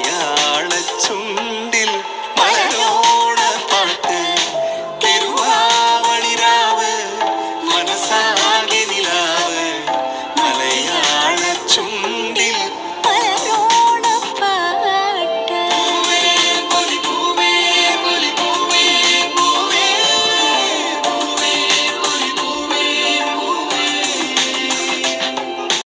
മലയാളച്ചും